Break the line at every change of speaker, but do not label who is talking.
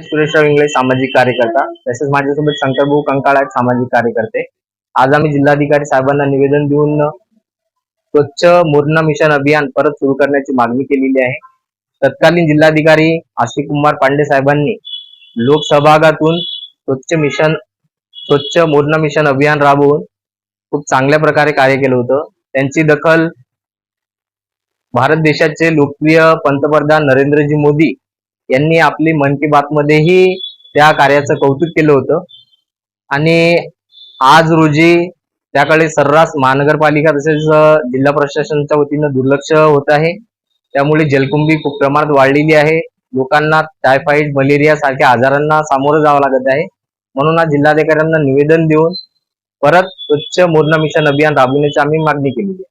सुरेशराव इंगळे सामाजिक कार्यकर्ता. तसेच माझ्यासोबत शंकरभाऊ कंकाळ आहेत सामाजिक कार्यकर्ते. आज आम्ही जिल्हाधिकारी साहेबांना निवेदन देऊन स्वच्छ मूर्ण मिशन अभियान परत सुरू करण्याची मागणी केलेली आहे. तत्कालीन जिल्हाधिकारी आशिक कुमार पांडे साहेबांनी लोकसहभागातून स्वच्छ मिशन स्वच्छ मूर्ण मिशन अभियान राबवून खूप चांगल्या प्रकारे कार्य केलं होतं. त्यांची दखल भारत देशाचे लोकप्रिय पंतप्रधान नरेंद्रजी मोदी यांनी आपली मन की बात मध्येही त्या कार्याचं कौतुक केलं होतं. आणि आज रोजी त्याकडे सर्रास महानगरपालिका तसेच जिल्हा प्रशासनाच्या वतीनं दुर्लक्ष होत आहे. त्यामुळे जलकुंभी खूप प्रमाणात वाढलेली आहे. लोकांना टायफॉइड मलेरिया सारख्या आजारांना सामोरं जावं लागत आहे. म्हणून आज जिल्हाधिकाऱ्यांना निवेदन देऊन परत स्वच्छ मूर्ण मिशन अभियान राबविण्याची आम्ही मागणी केली आहे.